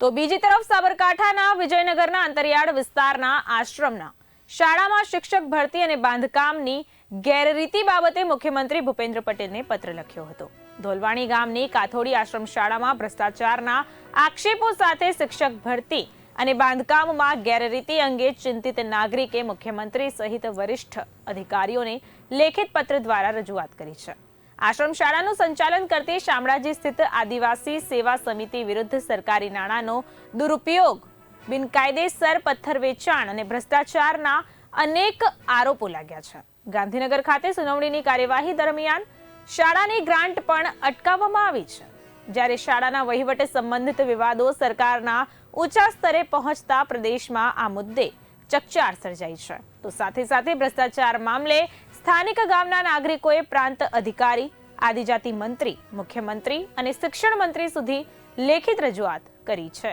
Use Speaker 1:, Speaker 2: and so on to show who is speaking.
Speaker 1: તો બીજી તરફ સાબરકાંઠાના વિજયનગરના અંતરિયાળ વિસ્તારના આશ્રમના શાળામાં શિક્ષક ભરતી અને બાંધકામની ગેરરીતિ બાબતે મુખ્યમંત્રી ભૂપેન્દ્ર પટેલને પત્ર લખ્યો હતો. ધોલવાણી ગામની કાથોડી આશ્રમ શાળામાં ભ્રષ્ટાચારના આક્ષેપો સાથે શિક્ષક ભરતી અને બાંધકામમાં ગેરરીતિ અંગે ચિંતિત નાગરિકે મુખ્યમંત્રી સહિત વરિષ્ઠ અધિકારીઓને લેખિત પત્ર દ્વારા રજૂઆત કરી છે. આશ્રમ શાળાનું સંચાલન કરતી શામળાજી સ્થિત આદિવાસી સેવા સમિતિ વિરુદ્ધ સરકારી નાણાંનો દુરુપયોગ, બિનકાયદેસર પથ્થર વેચાણ અને ભ્રષ્ટાચારના અનેક આરોપો લાગ્યા છે. ગાંધીનગર ખાતે સુનાવણીની કાર્યવાહી દરમિયાન શાળાની ગ્રાન્ટ પણ અટકાવવામાં આવી છે. જ્યારે શાળાના વહીવટે સંબંધિત વિવાદો સરકારના ઊંચા સ્તરે પહોંચતા પ્રદેશમાં આ મુદ્દે ચકચાર સર્જાઈ છે. તો સાથે સાથે ભ્રષ્ટાચાર મામલે સ્થાનિક ગામના નાગરિકોએ પ્રાંત અધિકારી, આદિજાતિ મંત્રી, મુખ્યમંત્રી અને શિક્ષણ મંત્રી સુધી લેખિત રજૂઆત કરી છે.